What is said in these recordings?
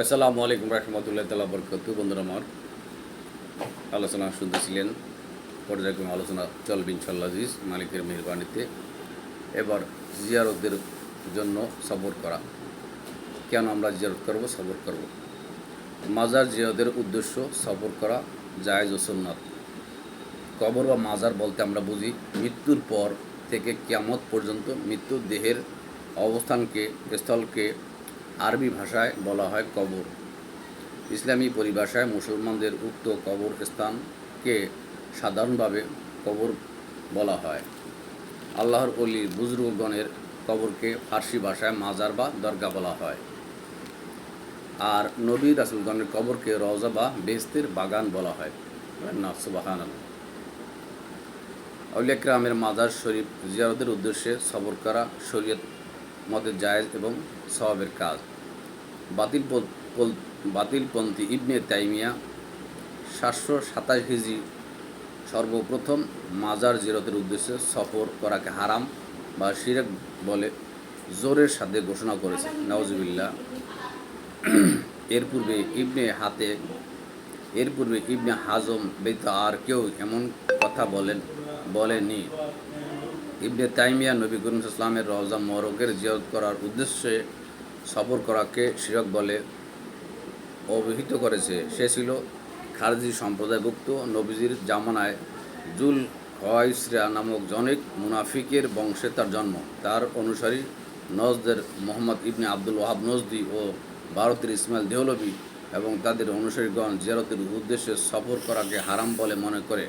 আসসালামু আলাইকুম রহমতুল্লাহ তালা বরকত বন্ধুরা আমার আলোচনা শুনতেছিলেন পর্যায়ক্রমে আলোচনা চলবে ইনশাল্লাহ মালিকের মেহরবানিতে। এবার জিয়ারতদের জন্য সবর করা। কেন আমরা জিয়ারত করব? সবর করব। মাজার জিয়ারতের উদ্দেশ্য সবর করা জায়েজ ও সুন্নাত। কবর বা মাজার বলতে আমরা বুঝি মৃত্যুর পর থেকে কিয়ামত পর্যন্ত মৃত্যু দেহের অবস্থানকে, স্থলকে আরবি ভাষায় বলা হয় কবর। ইসলামী পরিভাষায় মুসলমানদের উক্ত কবর স্থানকে সাধারণভাবে কবর বলা হয়। আল্লাহর অলি বুজরুগণের কবরকে ফার্সি ভাষায় মাজার বা দরগা বলা হয়। আর নবী রাসুলগণের কবরকে রওজা বা বেস্তের বাগান বলা হয়। না সুবাহান আউলিয়াকরামের মাজার শরীফ জিয়ারতের উদ্দেশ্যে সবর করা শরীয়ত মতে জায়েজ এবং সওয়াবের কাজ। বাতিল বাতিলপন্থী ইবনে তাইমিয়া সাতশো সাতাশ হিজি সর্বপ্রথম মাজার জিরতের উদ্দেশ্যে সফর করাকে হারাম বা শিরেক বলে জোরের সাথে ঘোষণা করেছে নওয়াজবিল্লা এর পূর্বে ইবনে হাতে, এর পূর্বে ইবনে হাজম বেত আর কেউ এমন কথা বলেন বলেনি ইবনে তাইমিয়া নবী করিম ইসলামের রওজা মরকের জিয়ারত করার উদ্দেশ্যে সফর করাকে শিরক বলে অভিহিত করেছে। সে ছিল খারজি সম্প্রদায়ভুক্ত। নবীজির জামানায় জুল হওয়াইসরা নামক জনক মুনাফিকের বংশে তার জন্ম। তার অনুসারী নজদের মোহাম্মদ ইবনে আব্দুল ওহাব নজদি ও ভারতের ইসমাইল দেহলবি এবং তাদের অনুসারীগণ জিয়ারতের উদ্দেশ্যে সফর করাকে হারাম বলে মনে করে।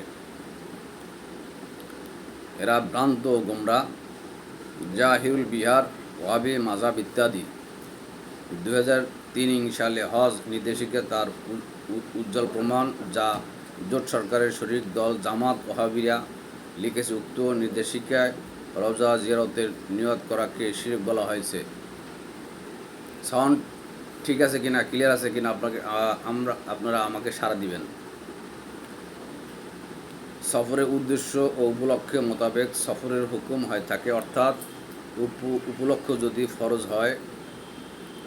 এরা ভ্রান্ত গোমরা, জাহিউল বিহার, ওয়াবে মাজাব ইত্যাদি। দু তিন সালে হজ নির্দেশিকা তার উজ্জ্বল প্রমাণ যা জোট সরকারের শরিক দল জামাত ওহাবিরা লিখেছে। উক্ত নির্দেশিকায় রওজা জিয়ারতের নিয়ত করাকে শিরক বলা হয়েছে। সাউন্ড ঠিক আছে কিনা, ক্লিয়ার আছে কিনা, আপনাকে আমরা, আপনারা আমাকে সাড়া দিবেন। সফরের উদ্দেশ্য ও উপলক্ষ্য মোতাবেক সফরের হুকুম হয় থাকে, অর্থাৎ উপ- উপলক্ষ যদি ফরজ হয়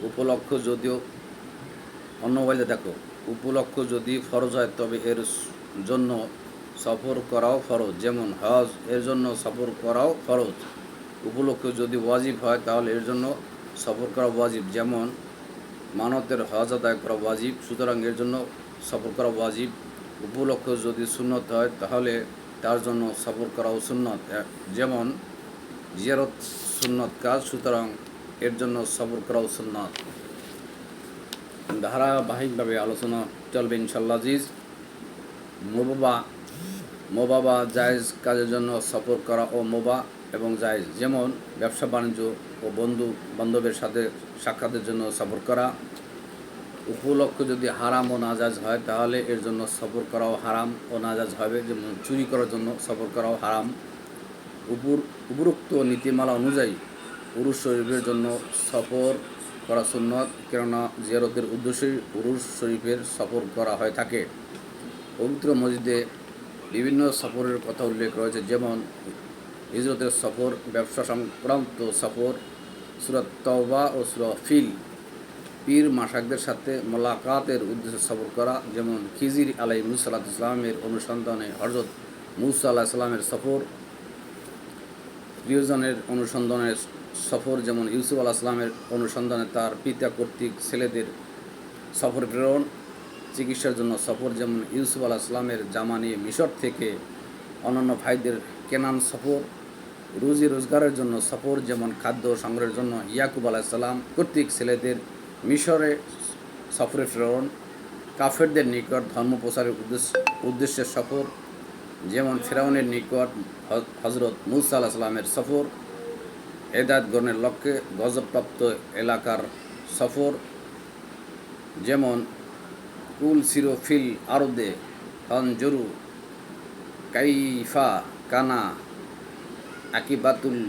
উপলক্ষ যদিও, অন্য মোবাইলে দেখো, উপলক্ষ যদি ফরজ হয়, তবে এর জন্য সফর করাও ফরজ। যেমন হজ, এর জন্য সফর করাও ফরজ। উপলক্ষ যদি ওয়াজিব হয়, তাহলে এর জন্য সফর করা ওয়াজিব। যেমন, মানতের হজ আদায় করা ওয়াজিব, সুতরাং এর জন্য সফর করা ওয়াজিব। উপলক্ষ যদি সুন্নত হয়, তাহলে তার জন্য সফর করাও সুন্নত। যেমন, জিয়ারত সুন্নত কাজ, সুতরাং এর জন্য সফর করাও সুন্নত। ধারাবাহিকভাবে আলোচনা চলবে ইনশাল্লাহ জিজ মোবাবা মোবাবা জায়েজ কাজের জন্য সফর করা ও মোবা এবং জায়েজ যেমন ব্যবসা বাণিজ্য ও বন্ধু বান্ধবের সাথে সাক্ষাতের জন্য সফর করা। উপলক্ষ যদি হারাম ও নাজাজ হয় তাহলে এর জন্য সফর করাও হারাম ও নাজাজ হবে। যেমন চুরি করার জন্য সফর করাও হারাম। উপর, উপরোক্ত নীতিমালা অনুযায়ী পুরুষ শরীফের জন্য সফর করা সুন্নত, কেননা জিয়ারতের উদ্দেশ্যেই পুরুষ শরীফের সফর করা হয়ে থাকে। পবিত্র মসজিদে বিভিন্ন সফরের কথা উল্লেখ রয়েছে, যেমন হিজরতের সফর, ব্যবসা সংক্রান্ত সফর সুরত তওবা ও সুরত ফিল। পীর মাসাকদের সাথে মোলাকাতের উদ্দেশ্যে সফর করা, যেমন খিজির আলাই মুসাল্লাহ ইসলামের অনুসন্ধানে হজরত মুসা আল্লাহ ইসলামের সফর, প্রিয়জনের অনুসন্ধানের সফর যেমন ইউসুফ আলাহ ইসলামের অনুসন্ধানে তার পিতা কর্তৃক ছেলেদের সফর প্রেরণ, চিকিৎসার জন্য সফর যেমন ইউসুফ আলাহ ইসলামের জামা নিয়ে মিশর থেকে অন্যান্য ভাইদের কেনান সফর, রুজি রোজগারের জন্য সফর যেমন খাদ্য সংগ্রহের জন্য ইয়াকুব আলাহিসাল্লাম কর্তৃক ছেলেদের মিশরে সফরে প্রেরণ, কাফেরদের নিকট ধর্ম প্রচারের উদ্দেশ্য উদ্দেশ্যে সফর, যেমন ফেরাউনের নিকট হজরত মুসা আল্লাহ সাল্লামের সফর হেদায়ত গ্রহণের লক্ষ্যে গজবপ্রাপ্ত এলাকার সফর, যেমন কুল সিরো ফিল আরদে তঞ্জরু কাইফা কানা আকিবাতুল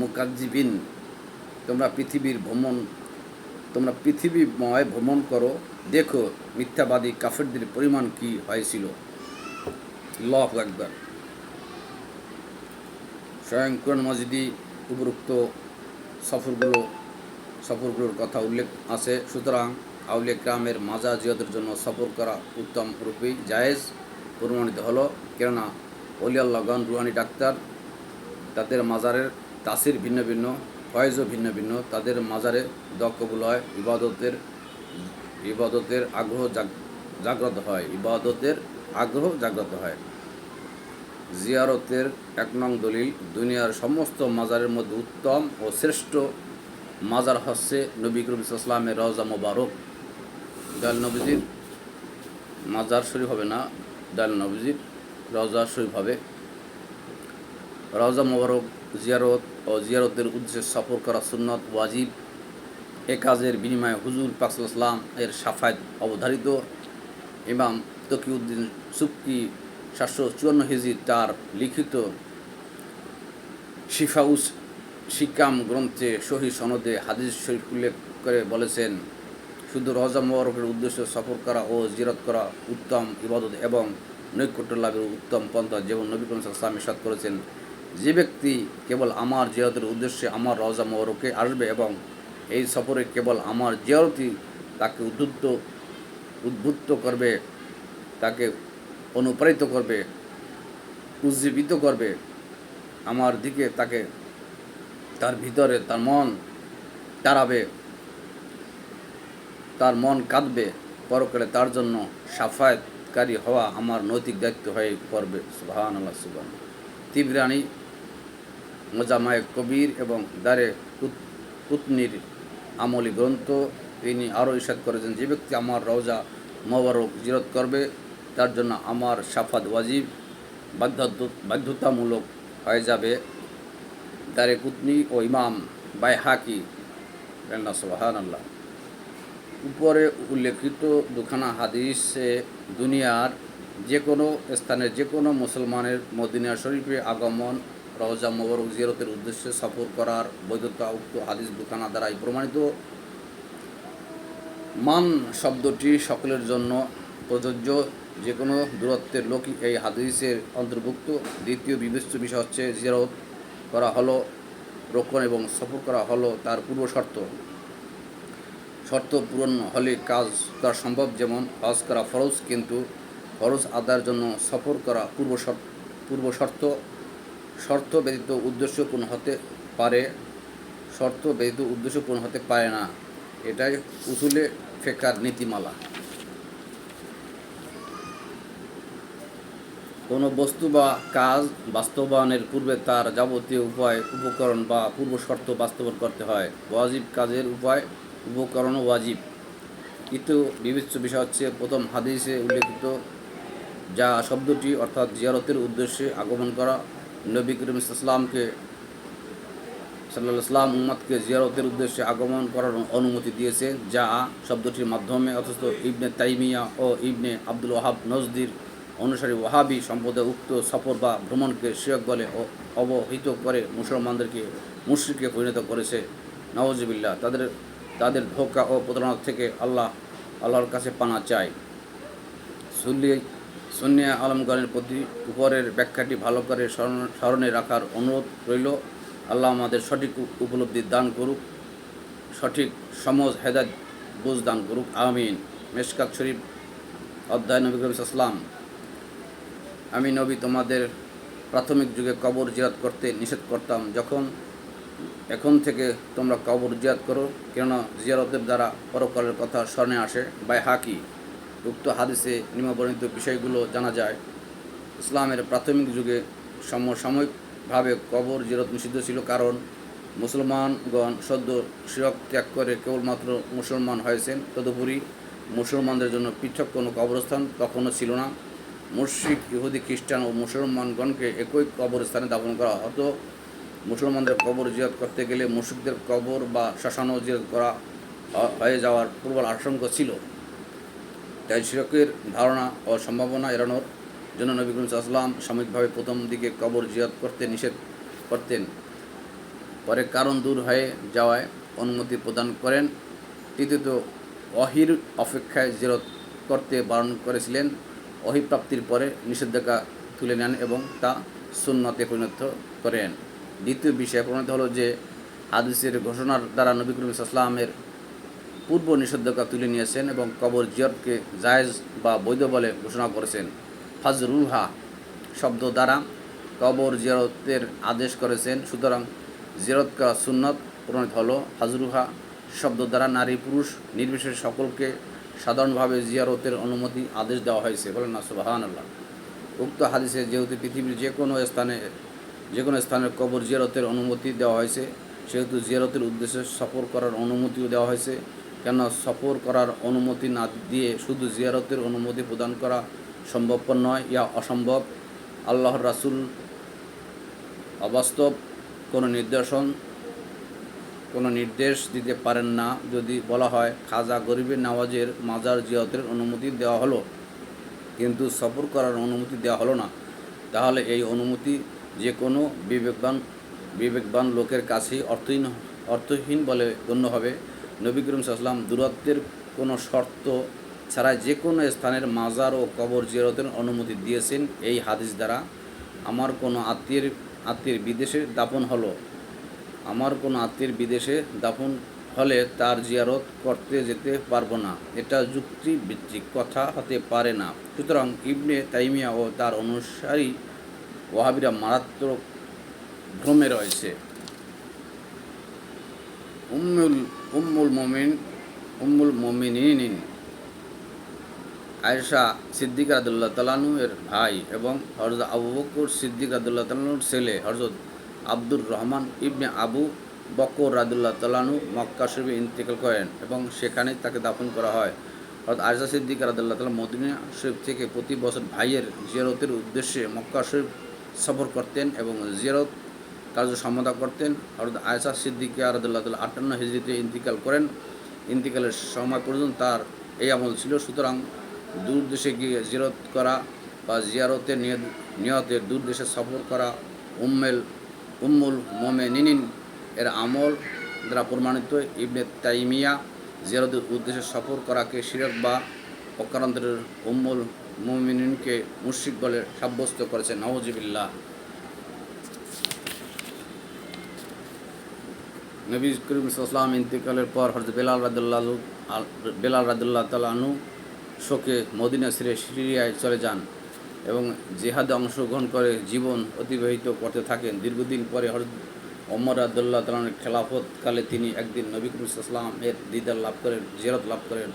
মুকাজ্জিবিন। তোমরা পৃথিবীর ভ্রমণ, তোমরা পৃথিবীময় ভ্রমণ করো, দেখো মিথ্যাবাদী কাফেরদের পরিমাণ কি হয়েছিল। লফ একবার স্বয়ং কোরআন মসজিদি উপরোক্ত সফরগুলো, সফরগুলোর কথা উল্লেখ আছে। সুতরাং আউলিয়া গ্রামের মাজার জিয়াদের জন্য সফর করা উত্তম রূপেই জায়েজ, প্রমাণিত হলো, কেননা অলিয়াল্লাহগণ রুহানি ডাক্তার তাদের মাজারের তাসির ভিন্ন ভিন্ন, ফয়েজও ভিন্ন ভিন্ন, তাদের মাজারে দকবুল হয় ইবাদতের ইবাদতের আগ্রহ জাগ্রত হয়, ইবাদতের আগ্রহ জাগ্রত হয়। জিয়ারতের এক নং দলিল, দুনিয়ার সমস্ত মাজারের মধ্যে উত্তম ও শ্রেষ্ঠ মাজার হচ্ছে নবী করিম ইসলামের রওজা মোবারক। দয়াল নবীজির মাজার শরীফ হবে না, দয়াল নবীজির রওজা শরীফ হবে। রওজা মোবারক, জিয়ারত ও জিয়ারতের উদ্দেশ্যে সফর করা সুন্নত ওয়াজিব। এ কাজের বিনিময়ে হুজুর পাকসাল্লাম এর সাফায়ত অবধারিত। ইমাম তকিউদ্দিন সুক্কি সাতশো চুয়ান্ন হিজি তার লিখিত শিফাউস শিকাম গ্রন্থে সহি সনদে হাদিস শরীফ উল্লেখ করে বলেছেন, শুধু রজা মোবারকের উদ্দেশ্যে সফর করা ও জিরত করা উত্তম ইবাদত এবং নৈকট্য লাভের উত্তম পন্থা যেমন নবী করিম সাল্লাম ইরশাদ করেছেন, যে ব্যক্তি কেবল আমার জিয়ারতের উদ্দেশ্যে আমার রজা মোবারকে আসবে এবং এই সফরে কেবল আমার জিয়ারতই তাকে উদ্বুদ্ধ উদ্বুদ্ধ করবে, তাকে অনুপ্রাণিত করবে, উজ্জীবিত করবে। আমার দিকে তাকে তার ভিতরে তার মন তাড়াবে তার মন কাঁদবে। পরকালে তার জন্য সাফায়াতকারী হওয়া আমার নৈতিক দায়িত্ব হয়ে পড়বে। সুবাহান আল্লাহ সুবান তিবরানি মোজামায় কবির এবং দারে কুতনির আমলি গ্রন্থ তিনি আরও ইসাদ করেছেন, যে ব্যক্তি আমার রওজা মোবারক জিরত করবে তার জন্য আমার সাফাত ওয়াজিব বাধ্যত- বাধ্যতামূলক হয়ে যাবে। দারে কুতনি ও ইমাম বাই হাকি আল্লাহ উপরে উল্লেখিত দুখানা হাদিসে দুনিয়ার যে কোনো স্থানে যে কোনো মুসলমানের মদিনা শরীফে আগমন, রওজা মোবারক জিয়ারতের উদ্দেশ্যে সফর করার বৈধতা উক্ত হাদিস দুখানা দ্বারাই প্রমাণিত। মান শব্দটি সকলের জন্য প্রযোজ্য। যে কোনো দূরত্বের লোকই এই হাদিসের অন্তর্ভুক্ত। দ্বিতীয় বিবেচ্য বিষয় হচ্ছে জিয়ারত করা হলো, রক্ষণ এবং সফর করা হলো তার পূর্ব শর্ত। শর্ত পূরণ হলে কাজ করা সম্ভব, যেমন হজ করা ফরজ, কিন্তু ফরজ আদায়ের জন্য সফর করা পূর্ব শর্ত পূর্ব শর্ত। শর্ত ব্যতীত উদ্দেশ্য পূর্ণ হতে পারে, শর্ত ব্যতীত উদ্দেশ্য পূর্ণ হতে পারে না। এটাই উসুলে ফেকার নীতিমালা। কোনো বস্তু বা কাজ বাস্তবায়নের পূর্বে তার যাবতীয় উপায়, উপকরণ বা পূর্ব শর্ত বাস্তবায়ন করতে হয়। ওয়াজিব কাজের উপায় উপকরণ ওয়াজিব। কিন্তু বিবেচ্য বিষয় হচ্ছে, প্রথম হাদিসে উল্লেখিত যা শব্দটি, অর্থাৎ জিয়ারতের উদ্দেশ্যে আগমন করা, নবী করিম ইসলামকে সাল্লাহ ইসলাম উম্মাদকে জিয়ারতের উদ্দেশ্যে আগমন করার অনুমতি দিয়েছে, যা শব্দটির মাধ্যমে, অথচ ইবনে তাইমিয়া ও ইবনে আব্দুল ওয়াহাব নজদির অনুসারী ওয়াহাবি সম্প্রদায় উক্ত সফর বা ভ্রমণকে শিয়ক বলে অবহিত করে মুসলমানদেরকে মুশ্রিকে পরিণত করেছে। নওয়াজিবিল্লাহ তাদের তাদের ধোকা ও প্রতারণা থেকে আল্লাহ, আল্লাহর কাছে পানা চায়। সুল্লি সুন্নিয়া আলমগণের প্রতি উপরের ব্যাখ্যাটি ভালো করে স্মরণ- রাখার অনুরোধ রইল। আল্লাহ আমাদের সঠিক উপলব্ধি দান করুক, সঠিক সমজ হেদায়ত বুঝ দান করুক। আমিন। মেশকাত শরীফ, অধ্যায় নবী ইসলাম আমি নবী তোমাদের প্রাথমিক যুগে কবর জিয়াত করতে নিষেধ করতাম, যখন এখন থেকে তোমরা কবর জিয়াত করো, কেননা জিয়ারতের দ্বারা পরকালের কথা স্মরণে আসে। বাই হাকি, উক্ত হাদিসে নিম্নবর্ণিত বিষয়গুলো জানা যায়। ইসলামের প্রাথমিক যুগে সমসাময়িকভাবে কবর জিরত নিষিদ্ধ ছিল কারণ মুসলমানগণ সদ্য শিরক ত্যাগ করে কেবলমাত্র মুসলমান হয়েছেন। তদুপরি মুসলমানদের জন্য পৃথক কোনো কবরস্থান তখনও ছিল না। মুশরিক, ইহুদি, খ্রিস্টান ও মুসলমানগণকে একই কবরস্থানে দাপন করা হতো মুসলমানদের কবর জিয়াত করতে গেলে মুশরিকদের কবর বা শ্মশানও জিয়াত করা হয়ে যাওয়ার প্রবল আশঙ্কা ছিল। তাই শিরকের ধারণা ও সম্ভাবনা এড়ানোর জন্য নবী সাল্লাম সাময়িকভাবে প্রথম দিকে কবর জিয়াত করতে নিষেধ করতেন। পরে কারণ দূর হয়ে যাওয়ায় অনুমতি প্রদান করেন। তৃতীয়ত, অহির অপেক্ষায় জিরত করতে বারণ করেছিলেন। অহিপ্রাপ্তির পরে নিষেধাজ্ঞা তুলে নেন এবং তা সুন্নতে পরিণত করেন। দ্বিতীয় বিষয়ে প্রণীত হলো যে, হাদিসের ঘোষণার দ্বারা নবী করিম ইসলামের পূর্ব নিষেধাজ্ঞা তুলে নিয়েছেন এবং কবর জিয়রতকে জায়েজ বা বৈধ বলে ঘোষণা করেছেন। ফাজরুহা শব্দ দ্বারা কবর জিয়ারতের আদেশ করেছেন, সুতরাং জিয়ারত করা সুন্নত প্রণীত হলো। ফাজরুহা শব্দ দ্বারা নারী পুরুষ নির্বিশেষে সকলকে সাধারণভাবে জিয়ারতের অনুমতি আদেশ দেওয়া হয়েছে। বলেন না সুবাহান আল্লাহ উক্ত হাদিসে যেহেতু পৃথিবীর যে কোনো স্থানে, যে কোনো স্থানের কবর জিয়ারতের অনুমতি দেওয়া হয়েছে, সেহেতু জিয়ারতের উদ্দেশ্যে সফর করার অনুমতিও দেওয়া হয়েছে। কেন সফর করার অনুমতি না দিয়ে শুধু জিয়ারতের অনুমতি প্রদান করা সম্ভবপর নয়, ইয়া অসম্ভব। আল্লাহর রাসুল অবাস্তব কোনো নির্দেশন কোনো নির্দেশ দিতে পারেন না যদি বলা হয়, খাজা গরিবের নওয়াজের মাজার জিয়ারতের অনুমতি দেওয়া হলো। কিন্তু সফর করার অনুমতি দেওয়া হলো না। তাহলে এই অনুমতি যে কোনো বিবেকবান বিবেকবান লোকের কাছেই অর্থহীন অর্থহীন বলে গণ্য হবে। নবী করিম সাল্লাম দূরত্বের কোনো শর্ত ছাড়া যে কোনো স্থানের মাজার ও কবর জিয়ারতের অনুমতি দিয়েছেন এই হাদিস দ্বারা। আমার কোনো আত্মীয়ের আত্মীয়ের বিদেশে দাপন হলো। আমার কোনো আত্মীয়ের বিদেশে দাফন হলে তার জিয়ারত করতে যেতে পারব না। এটা যুক্তি ভিত্তিক কথা হতে পারে না। সুতরাং ইবনে তাইমিয়া ও তার অনুসারী ওয়াহাবিরা মারাত্মক ভ্রমে রয়েছে। উম্মুল উম্মুল মমিন, উম্মুল মমিনিন, আয়েশা সিদ্দিক রাদুল্লাহ তালানু এর ভাই এবং হরজত আবু বকর সিদ্দিক রাদুল্লাহ তালানুর ছেলে হরজত আব্দুর রহমান ইবনে আবু বকর রাদুল্লাহ তালানু মক্কা শরীফে ইন্তেকাল করেন এবং সেখানে তাকে দাফন করা হয়। অর্থাৎ আয়সা সিদ্দিক রাদুল্লাহ তালা মদিনা শরীফ থেকে প্রতি বছর ভাইয়ের জিয়ারতের উদ্দেশ্যে মক্কা শরীফ সফর করতেন এবং জিয়ারত কার্য সম্পাদা করতেন। অর্থাৎ আয়সা সিদ্দিকা রাদুল্লাহ তালা আটান্ন হিজড়িতে ইন্তিকাল করেন। ইন্তিকালের সময় পর্যন্ত তার এই আমল ছিল। সুতরাং দূর দেশে গিয়ে জিয়ারত করা বা জিয়ারতের নিয়ত নিয়তের দূর দেশে সফর করা উম্মেল উম্মুল মোমে নিনিন এর আমল দ্বারা প্রমাণিত ইবনে তাইমিয়া জিয়ারতের উদ্দেশ্যে সফর করাকে শিরক বা অকারান্তরের উম্মুল মোমিনকে মুশরিক বলে সাব্যস্ত করেছে। নওয়াজিবিল্লাহ নবী করিম সাল্লাম ইন্তিকালের পর হরজত বেলাল রাদুল্লাহ বেলাল রাদুল্লাহ তালু শোকে মদিনা ছেড়ে সিরিয়ায় চলে যান। এবং জেহাদে অংশগ্রহণ করে জীবন অতিবাহিত করতে থাকেন। দীর্ঘদিন পরে হরজত ওমর আবদুল্লাহ তালানের খেলাফতকালে তিনি একদিন নবী করিম সাল্লাম এর দিদার লাভ করেন, জিয়ারত লাভ করেন।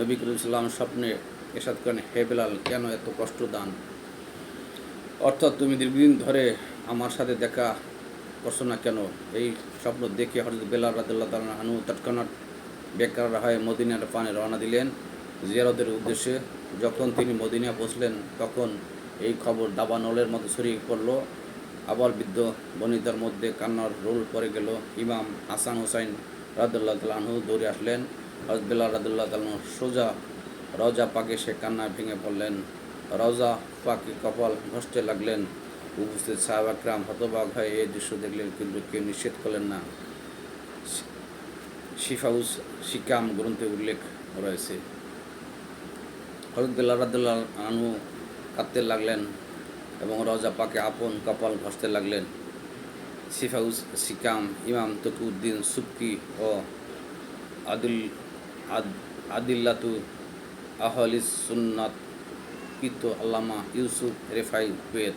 নবী করিম সাল্লাম স্বপ্নে এসাদ করেন, হে বেলাল, কেন এত কষ্ট দান? অর্থাৎ তুমি দীর্ঘদিন ধরে আমার সাথে দেখা করছ না কেন? এই স্বপ্ন দেখে হরজত বেলাল রাদুল্লাহ তালা আনু তৎক্ষণাৎ বেকার হয়ে মদিনার পানে রওনা দিলেন। জিয়ারতের উদ্দেশ্যে যখন তিনি মদিনা পৌঁছলেন, তখন এই খবর দাবানলের মতো ছড়িয়ে পড়ল। আবার বৃদ্ধ বনিতার মধ্যে কান্নার রোল পড়ে গেল। ইমাম হাসান হোসাইন রাদুল্লাহ তালাহু দৌড়ে আসলেন। হজবেল্লা রাদুল্লাহ তালাহ সোজা রজা পাকে সে কান্না ভেঙে পড়লেন। রজা পাকে কপাল ঘষতে লাগলেন। উপস্থিত সাহাব আকরাম হতবাক হয়ে এই দৃশ্য দেখলেন, কিন্তু কেউ নিষেধ করলেন না। শিফাউস শিকাম গ্রন্থে উল্লেখ রয়েছে। হরদুল্লাহ রাদুল্লাহ আনু কাঁদতে লাগলেন এবং রজা পাকে আপন কপাল ঘষতে লাগলেন। সিফাউস সিকাম ইমাম তকিউদ্দিন, সুবকি ও আদিল, আদ, আদিল্লাতু আহলিস সুন্নাত কৃত আল্লামা ইউসুফ রেফাই কুয়েত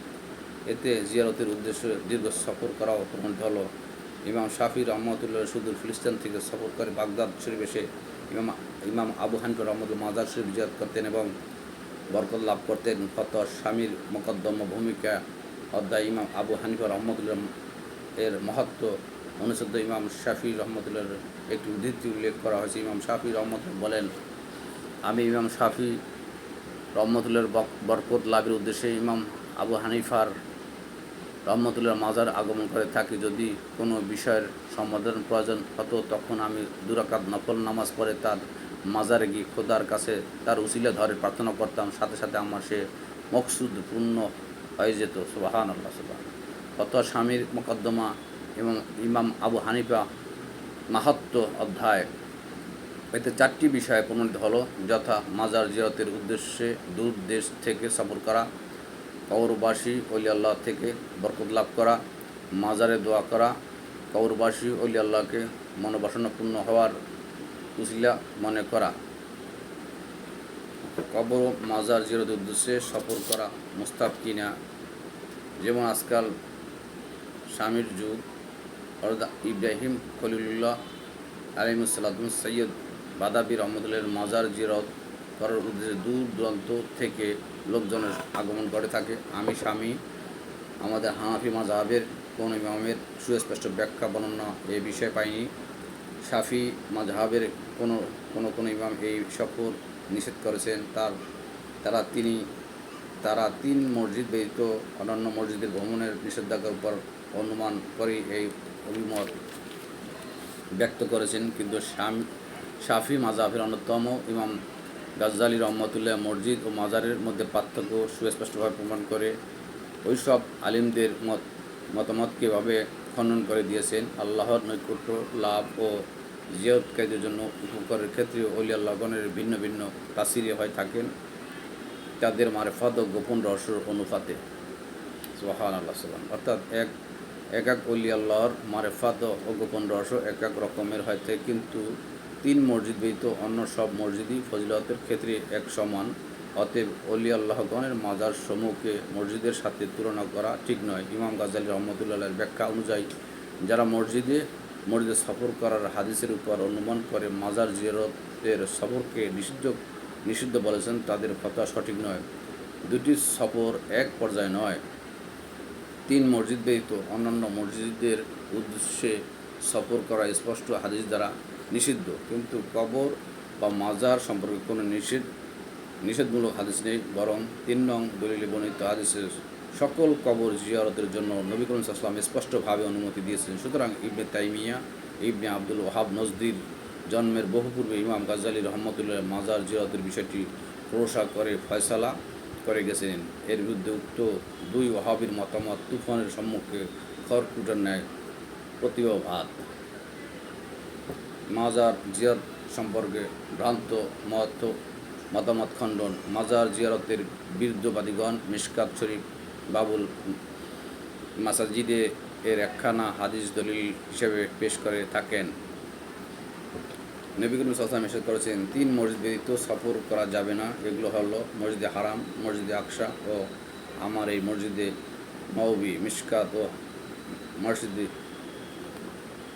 এতে জিয়ারতের উদ্দেশ্যে দীর্ঘ সফর করাও প্রমাণিত হলো। ইমাম শাফি রহমতুল্লাহ সুদূর ফিলিস্তিন থেকে সফর করে বাগদাদ শরীফ এসে ইমাম ইমাম আবু হানিফ রহমতুল মাজার শরীফ জিয়ারত করতেন এবং বরকত লাভ করতেন। ফত স্বামীর মোকদ্দম ভূমিকা অধ্যায় ইমাম আবু হানিফা রহমতুল্লাহ এর মহত্ব। অনুসদ্ধ ইমাম শাফি রহমতুল্লাহর একটি উদ্ধৃতি উল্লেখ করা হয়েছে। ইমাম শাফি রহমতুল্লাহ বলেন, আমি ইমাম শাফি রহমতুল্লাহর বরকত লাভের উদ্দেশ্যে ইমাম আবু হানিফার রহমতুল্লাহ মাজার আগমন করে থাকি। যদি কোনো বিষয়ের সমাধান প্রয়োজন হতো তখন আমি দুরাকাত নফল নামাজ পড়ে তার মাজারে গিয়ে খোদার কাছে তার উসিলা ধরে, প্রার্থনা করতাম। সাথে সাথে আমার সে মকসুদ পূর্ণ হয়ে যেত। সুবাহান আল্লাহ সুবাহ কত স্বামীর মোকদ্দমা এবং ইমাম আবু হানিফা মাহাত্ম অধ্যায়। এতে চারটি বিষয়ে প্রমাণিত হলো। যথা মাজার জিরতের উদ্দেশ্যে দূর দেশ থেকে সফর করা, কবরবাসী অলি আল্লাহ থেকে বরকত লাভ করা, মাজারে দোয়া করা, কবরবাসী অলি আল্লাহকে মনোবাসনাপূর্ণ হওয়ার উসিলা মনে করা। কবর মাজার জিরোর উদ্দেশ্যে সফর করা মোস্তাব কিনা। যেমন আজকাল স্বামীর যুগ। অর্থাৎ ইব্রাহিম খলিলুল্লাহ আলিমুসাল্লাম সৈয়দ বাদাবির রহমতুল্লাহের মাজার জিরত করার উদ্দেশ্যে দূর দূরান্ত থেকে লোকজনের আগমন করে থাকে। আমি স্বামী, আমাদের হানাফি মাজাহের কোন ইমামের সুস্পষ্ট ব্যাখ্যা বর্ণনা এ বিষয়ে পাইনি। শাফি মাঝহাবের কোনো কোনো কোনো ইমাম এই সফর নিষেধ করেছেন। তার, তারা তিনি, তারা তিন মসজিদ ব্যতীত অন্যান্য মসজিদের ভ্রমণের নিষেধাজ্ঞার উপর অনুমান করে এই অভিমত ব্যক্ত করেছেন। কিন্তু শাফি মাজাফের অন্যতম ইমাম গাজ্জালি রহমতুল্লাহ মসজিদ ও মাজারের মধ্যে পার্থক্য সুস্পষ্টভাবে প্রমাণ করে। ওইসব আলিমদের মত, মতামতকে ভাবে খণ্ডন করে দিয়েছেন। আল্লাহর নৈকট্য, লাভ ও জিয়তকারীদের জন্য উপকারের ক্ষেত্রে অলি আল্লাহগণের ভিন্ন ভিন্ন তাসিরে হয়ে থাকেন। তাদের মারেফাত ও গোপন রহস্যর অনুপাতে। সোহান আল্লাহ সাল্লাম অর্থাৎ এক এক এক অলি আল্লাহর মারেফাত ও গোপন রহস্য এক এক রকমের হয় থাকে, কিন্তু তিন মসজিদ ব্যতীত অন্য সব মসজিদই ফজিলতের ক্ষেত্রে এক সমান। অতএব অলি আল্লাহগণের মাজার সমূহকে মসজিদের সাথে তুলনা করা ঠিক নয়। ইমাম গাজালি রহমতুল্লাহের ব্যাখ্যা অনুযায়ী, যারা মসজিদে মসজিদে সফর করার হাদিসের উপর অনুমান করে মাজার জিয়ারতের সফরকে নিষিদ্ধ নিষিদ্ধ বলেছেন, তাদের কথা সঠিক নয়। দুটি সফর এক পর্যায়ে নয়। তিন মসজিদ ব্যতীত অন্যান্য মসজিদের উদ্দেশ্যে সফর করা স্পষ্ট হাদিস দ্বারা নিষিদ্ধ। কিন্তু কবর বা মাজার সম্পর্কে কোনো নিষেধ, নিষেধমূলক হাদিস নেই, বরং তিন নং দলিলে বর্ণিত হাদিসের সকল কবর জিয়ারতের জন্য নবী করিম সাল্লাম স্পষ্টভাবে অনুমতি দিয়েছেন। সুতরাং ইবনে তাইমিয়া, ইবনে আব্দুল ওহাব নজদির জন্মের বহু পূর্বে ইমাম গাজ্জালি রহমতুল্লাহ মাজার জিয়ারতের বিষয়টি প্রশা করে, ফয়সালা করে গেছেন। এর বিরুদ্ধে উক্ত দুই ওহাবির মতামত তুফানের সম্মুখে খড়কুটার ন্যায় প্রতিভাবাদ মাজার জিয়ারত সম্পর্কে ভ্রান্ত মত মতামত খণ্ডন। মাজার জিয়ারতের বিরুদ্ধবাদীগণ মিসকাত শরীফ বাবুল মাসাজিদে এর একখানা হাদিস দলিল হিসেবে পেশ করে থাকেন। নবী করিম সাল্লাম এসে করেছেন, তিন মসজিদ ব্যতীত সফর করা যাবে না, এগুলো হলো মসজিদে হারাম, মসজিদে আকসা ও আমার এই মসজিদে মৌবি মিসকাত ও মসজিদে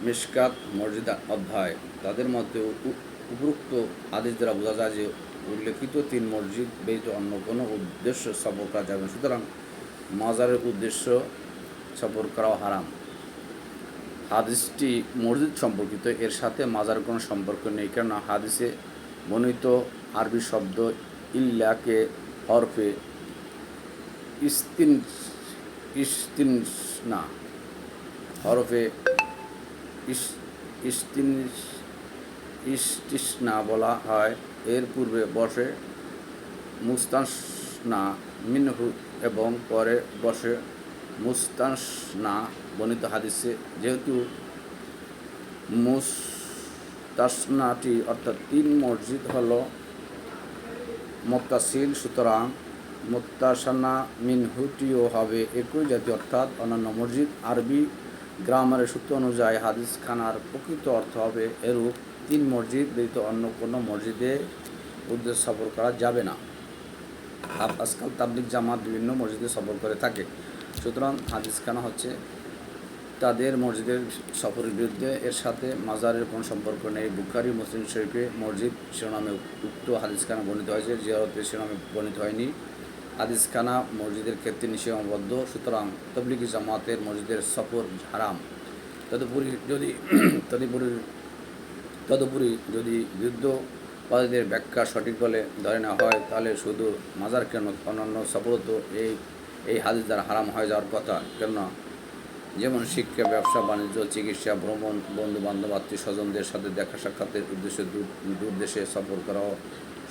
মিসকাত মসজিদ অধ্যায়। তাদের মধ্যে উপ- উপরোক্ত আদেশ দ্বারা বোঝা যায় যে উল্লেখিত তিন মসজিদ ব্যতীত অন্য কোনো উদ্দেশ্য সফর করা যাবে না। সুতরাং মাজারের উদ্দেশ্য সফর করাও হারাম। হাদিসটি মসজিদ সম্পর্কিত, এর সাথে মাজার কোনো সম্পর্ক নেই, কেননা হাদিসে বর্ণিত আরবি শব্দ ইল্লাকে হরফে ইস্তিন ইস্তিনসনা। হরফে ইস ইস্তিন ইস্তিসনা বলা হয়। এর পূর্বে বসে মুস্তাসনা মিনহু এবং পরে বসে মুস্তাসনা বর্ণিত হাদিসে, যেহেতু মুস্তাসনাটি অর্থাৎ তিন মসজিদ হল মোত্তাসিল সুতরাং মোত্তাসানা মিনহুটিও হবে একই জাতি, অর্থাৎ অন্যান্য মসজিদ আরবি গ্রামারের সূত্র অনুযায়ী হাদিস খানার প্রকৃত অর্থ হবে এরূপ, তিন মসজিদ ব্যতীত অন্য কোনো মসজিদে উদ্দেশ্য সফর করা যাবে না। আজকাল তাবলিক জামাত বিভিন্ন মসজিদে সফর করে থাকে। সুতরাং হাদিস খানা হচ্ছে, তাদের মসজিদের সফরের বিরুদ্ধে এর সাথে মাজারের কোনো সম্পর্ক নেই। বুখারি, মুসলিম শরীফে মসজিদ শিরোনামে উক্ত হাদিসখানা বর্ণিত হয়েছে, জিয়ারতের শিরোনামে বর্ণিত হয়নি। হাদিসখানা মসজিদের ক্ষেত্রে নিষেধাবদ্ধ, সুতরাং তবলিগি জামাতের মসজিদের সফর হারাম। তদুপরি যদি, তদুপরি তদুপরি যদি বিরুদ্ধবাদীদের ব্যাখ্যা সঠিক বলে ধরে নেওয়া হয়, তাহলে শুধু মাজার কেন অন্যান্য সফরত এই এই হাদিস দ্বারা হারাম হয়ে যাওয়ার কথা? কেননা যেমন শিক্ষা, ব্যবসা, বাণিজ্য, চিকিৎসা, ভ্রমণ বন্ধু বান্ধব আত্মীয় স্বজনদের সাথে দেখা সাক্ষাতের উদ্দেশ্যে দূর দূর দেশে সফর করাও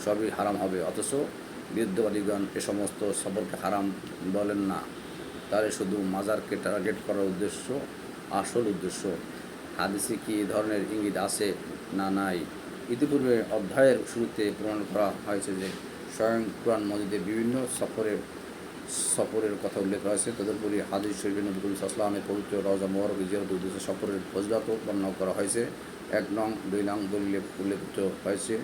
সবই হারাম হবে। অথচ বিরুদ্ধবাদীগণ এ সমস্ত সফরকে হারাম বলেন না। তাহলে শুধু মাজারকে টার্গেট করার উদ্দেশ্য, আসল উদ্দেশ্য? হাদিসে কি ধরনের ইঙ্গিত আছে না নাই? ইতিপূর্বে অধ্যায়ের শুরুতে প্রমাণ করা হয়েছে যে স্বয়ং কোরআন মসজিদে বিভিন্ন সফরের সফরের কথা উল্লেখ হয়েছে তদুপরি হাদিস শরীফ নবী করিম সাল্লামের পবিত্র রওজা মোহরক জিয়ারত উদ্দেশ্যে সফরের ফজলত বর্ণনা করা হয়েছে। এক নং, দুই নং দলিলে উল্লেখিত হয়েছে।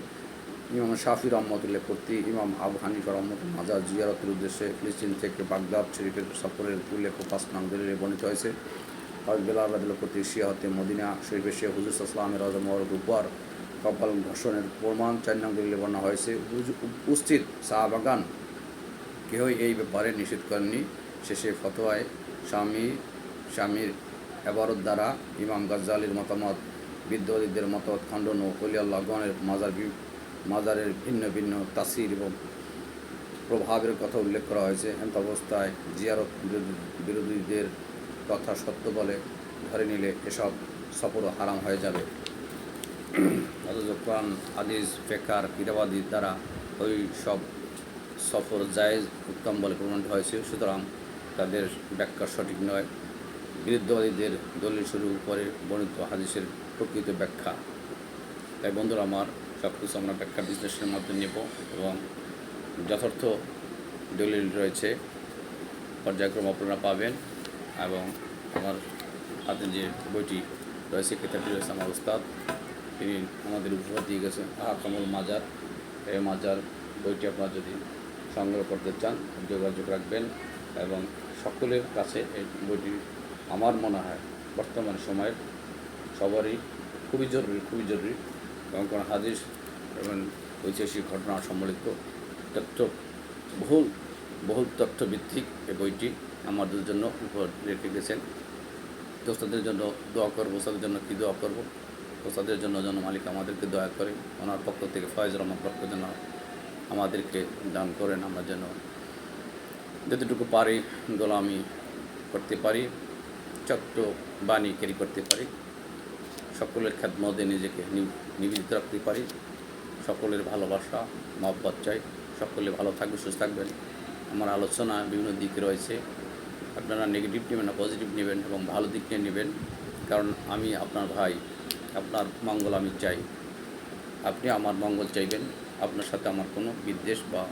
ইমাম শাফি রহমতুল্লাহ কর্তৃক ইমাম আবু হানিফা রহমত মাজার জিয়ারতের উদ্দেশ্যে ফিলিস্তিন থেকে বাগদাদ শরীফের সফরের উল্লেখ পাঁচ নং দলিলে বর্ণিত হয়েছে। বেলাল রাদিল্লা কর্তৃক শিয়াহতে মদিনা শরীফের শেখ হুজুর ইসলামের রজমর উপর কপাল ঘর্ষণের প্রমাণ চার নং দলিলে বর্ণনা হয়েছে। উপস্থিত শাহবাগান কেউই এই ব্যাপারে নিষেধ করেননি। শেষে ফতোয়ায় স্বামী, স্বামীর এবারত দ্বারা ইমাম গাজ্জালির মতামত বিদ্রোহীদের মতামত খণ্ডন ও অলিয়াল্লাহগণের মাজার মাজারের ভিন্ন ভিন্ন তাসির এবং প্রভাবের কথা উল্লেখ করা হয়েছে। এমত অবস্থায় জিয়ারত বিরোধী- বিরোধীদের কথা সত্য বলে ধরে নিলে এসব সফরও হারাম হয়ে যাবে। অথচ কোরআন আদিস ফেকার কিরাবাদী দ্বারা ওই সব সফর জায়েজ উত্তম বলে প্রমাণিত হয়েছে। সুতরাং তাদের ব্যাখ্যা সঠিক নয়। বিরুদ্ধবাদীদের দলিল শুরু করে বর্ণিত হাদিসের প্রকৃত ব্যাখ্যা। তাই বন্ধুরা আমার সব কিছু আমরা ব্যাখ্যা বিশ্লেষণের মাধ্যমে নেব এবং যথার্থ দলিল রয়েছে, পর্যায়ক্রম আপনারা পাবেন এবং আমার হাতে যে বইটি রয়েছে, কিতাবটি রয়েছে আমার উস্তাদ তিনি আমাদের উপহার দিয়ে গেছেন। আহকামুল মাজার। এই মাজার, বইটি আপনারা যদি সংগ্রহ করতে চান, যোগাযোগ রাখবেন এবং সকলের কাছে এই বইটি আমার মনে হয় বর্তমান সময়ের সবারই খুবই জরুরি খুবই জরুরি। এবং কোনো হাদিস এবং ঐতিহাসিক ঘটনা সম্বলিত তথ্য, বহুল বহুল তথ্যভিত্তিক এই বইটি আমাদের জন্য উপহার রেখে গেছেন। তো ওস্তাদের জন্য দোয়া করব ওস্তাদের জন্য কী দোয়া করব? ওস্তাদের জন্য যেন মালিক আমাদেরকে দয়া করে, ওনার পক্ষ থেকে ফয়েজ রহমান পক্ষ যেন আমাদেরকে দান করেন। আমরা যেন যতটুকু পারি গোলামি করতে পারি, চট্ট বাণী ক্যারি করতে পারি, সকলের খ্যাতমদে নিজেকে নিবেদিত রাখতে পারি। সকলের ভালোবাসা, মহব্বত চাই। সকলে ভালো থাকবে সুস্থ থাকবেন। আমার আলোচনা বিভিন্ন দিক রয়েছে। আপনারা নেগেটিভ নেবেন না পজিটিভ নেবেন এবং ভালো দিক নিয়ে নেবেন। কারণ আমি, আপনার ভাই আপনার মঙ্গল আমি চাই। আপনি আমার মঙ্গল চাইবেন। আপনার সাথে আমার কোনো বিদ্বেষ বা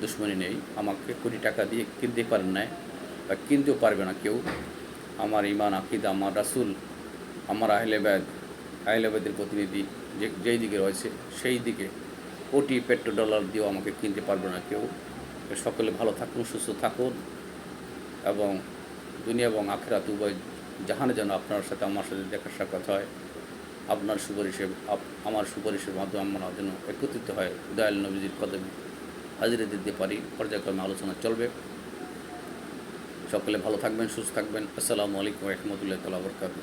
দুশ্মনী নেই। আমাকে কোটি টাকা দিয়ে কিনতে পারেন না বা কিনতেও পারবে না কেউ। আমার ইমান আকিদা, আমার রাসুল, আমার আহলেবাদ আহলেবাদের প্রতিনিধি যে, যেই দিকে রয়েছে, সেই দিকে কোটি পেট্রো ডলার দিয়েও আমাকে কিনতে পারবে না কেউ। সকলে ভালো থাকুন, সুস্থ থাকুন এবং দুনিয়া এবং আখেরাত উভয় জাহানে যেন আপনার সাথে, আমার সাথে দেখা সাক্ষাৎ হয়। আপনার সুপারিশে আমার সুপারিশের মাধ্যমে আমরা যেন একত্রিত হয় উদয়াল নবীজির কদমে হাজিরে দিতে পারি। পর্যায়ক্রমে আলোচনা চলবে। সকলে ভালো থাকবেন, সুস্থ থাকবেন। আসসালামু আলাইকুম রহমতুল্লাহ তালা বরকাত